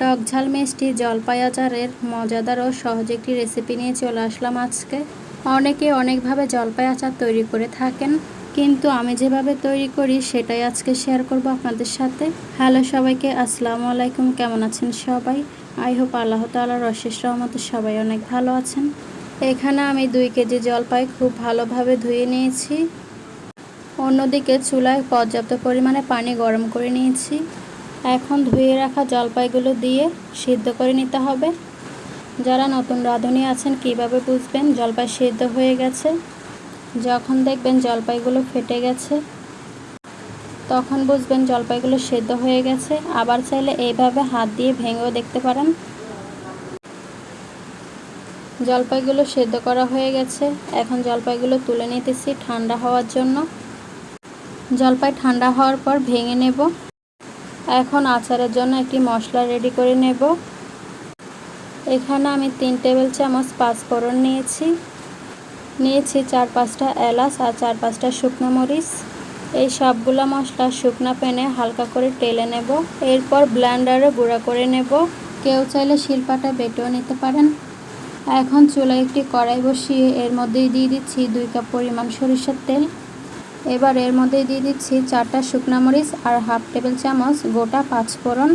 টক ঝাল, মিষ্টি জলপাই আচারের মজাদার ও সহজ একটি রেসিপি নিয়ে চলে আসলাম আজকে। অনেকে অনেকভাবে জলপাই আচার তৈরি করে থাকেন, কিন্তু আমি যেভাবে তৈরি করি সেটাই আজকে শেয়ার করব আপনাদের সাথে। হ্যালো সবাইকে, আসসালামু আলাইকুম, কেমন আছেন সবাই? আই হোপ আল্লাহ তালার অশেষ রহমতে সবাই অনেক ভালো আছেন। এখানে আমি দুই কেজি জলপাই খুব ভালোভাবে ধুয়ে নিয়েছি। অন্যদিকে চুলায় পর্যাপ্ত পরিমাণে পানি গরম করে নিয়েছি। এখন ধুয়ে রাখা জলপাইগুলো দিয়ে সিদ্ধ করে নিতে হবে। যারা নতুন রাঁধুনি আছেন, কীভাবে বুঝবেন জলপাই সিদ্ধ হয়ে গেছে? যখন দেখবেন জলপাইগুলো ফেটে গেছে, তখন বুঝবেন জলপাইগুলো সেদ্ধ হয়ে গেছে। আবার চাইলে এইভাবে হাত দিয়ে ভেঙেও দেখতে পারেন। জলপাইগুলো সেদ্ধ করা হয়ে গেছে। এখন জলপাইগুলো তুলে নিতেছি ঠান্ডা হওয়ার জন্য। জলপাই ঠান্ডা হওয়ার পর ভেঙে নেব। এখন আচারের জন্য একটি মশলা রেডি করে নেব। এখানে আমি তিন টেবিল চামচ পাঁচফোড়ন নিয়েছি। নিয়েছি চার পাঁচটা এলাচ আর চার পাঁচটা শুকনো মরিচ। এই সবগুলো মশলা শুকনো প্যানে হালকা করে টেলে নেব। এরপর ব্লেন্ডারে গুঁড়া করে নেব। কেউ চাইলে শিলপাটা বেটেও নিতে পারেন। এখন চুলায় একটি কড়াই বসিয়ে এর মধ্যেই দিয়ে দিচ্ছি দুই কাপ পরিমাণ সরিষার তেল। এবার এর মধ্যে দিয়ে দিচ্ছি চারটা শুকনা মরিচ আর হাফ টেবিল চামচ গোটা পাঁচফোড়ন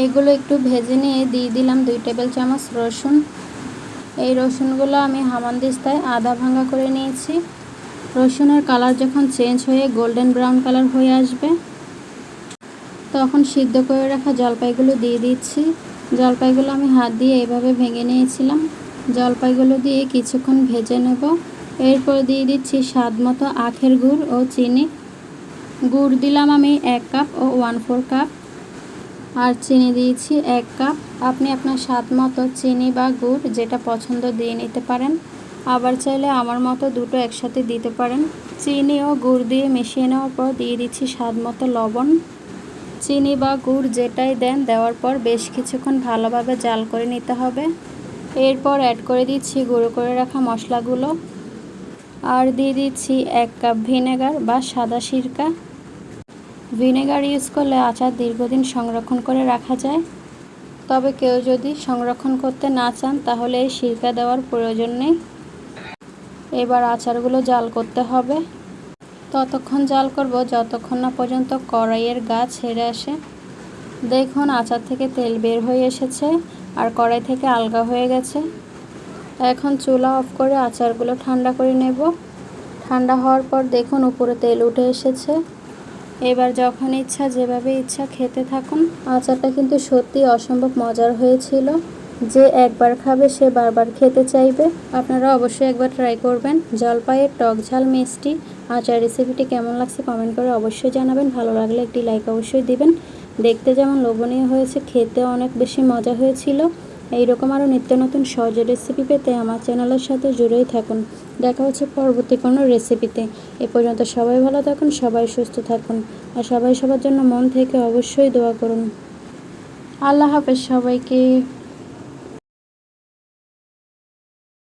এইগুলো একটু ভেজে নিয়ে দিয়ে দিলাম দুই টেবিল চামচ রসুন। এই রসুনগুলো আমি হামানদিস্তায় আদা ভাঙ্গা করে নিয়েছি। রসুনের কালার যখন চেঞ্জ হয়ে গোল্ডেন ব্রাউন কালার হয়ে আসবে, তখন সিদ্ধ করে রাখা জলপাইগুলো দিয়ে দিচ্ছি। জলপাইগুলো আমি হাত দিয়ে এভাবে ভেঙে নিয়েছিলাম। জলপাইগুলো দিয়ে কিছুক্ষণ ভেজে নেব। এরপর দিয়ে দিচ্ছি স্বাদ মতো আখের গুড় ও চিনি। গুড় দিলাম আমি এক কাপ ও ওয়ান ফোর কাপ আর চিনি দিয়েছি এক কাপ। আপনি আপনার স্বাদ মতো চিনি বা গুড় যেটা পছন্দ দিয়ে নিতে পারেন। আবার চাইলে আমার মতো দুটো একসাথে দিতে পারেন। চিনি ও গুড় দিয়ে মিশিয়ে নেওয়ার পর দিয়ে দিচ্ছি স্বাদ মতো লবণ। চিনি বা গুড় যেটাই দেন দেওয়ার পর বেশ কিছুক্ষণ ভালোভাবে জাল করে নিতে হবে। এরপর অ্যাড করে দিচ্ছি গুঁড়ো করে রাখা মশলাগুলো। আর দিয়ে দিচ্ছি এক কাপ ভিনেগার বা সাদা সিরকা। ভিনেগার ইউজ করলে আচার দীর্ঘদিন সংরক্ষণ করে রাখা যায়। তবে কেউ যদি সংরক্ষণ করতে না চান, তাহলে এই সিরকা দেওয়ার প্রয়োজন নেই। এবার আচারগুলো জাল করতে হবে। ততক্ষণ জাল করব, যতক্ষণ না পর্যন্ত কড়াইয়ের গা ছেড়ে আসে। দেখুন, আচার থেকে তেল বের হয়ে এসেছে, আর কড়াই থেকে আলগা হয়ে গেছে। এখন চুলা অফ করে আচারগুলো ঠান্ডা করে নেব। ঠান্ডা হওয়ার পর দেখুন উপরে তেল উঠে এসেছে। এবার যখন ইচ্ছা, যেভাবে ইচ্ছা খেতে থাকুন। আচারটা কিন্তু সত্যি অসম্ভব মজার হয়েছিল। যে একবার খাবে, সে বারবার খেতে চাইবে। আপনারা অবশ্যই একবার ট্রাই করবেন। জলপাইয়ের টক ঝাল মিষ্টি আচার রেসিপিটি কেমন লাগছে কমেন্ট করে অবশ্যই জানাবেন। ভালো লাগলে একটি লাইক অবশ্যই দিবেন। দেখতে যেমন লোভনীয় হয়েছে খেতে অনেক বেশি মজা হয়েছিল। এইরকম আরও নিত্য নতুন সহজ রেসিপি পেতে আমার চ্যানেলের সাথে জুড়েই থাকুন। দেখা হচ্ছে পরবর্তী কোনো রেসিপিতে এ পর্যন্ত সবাই ভালো থাকুন, সবাই সুস্থ থাকুন, আর সবাই সবার জন্য মন থেকে অবশ্যই দোয়া করুন। আল্লাহ হাফেজ সবাইকে।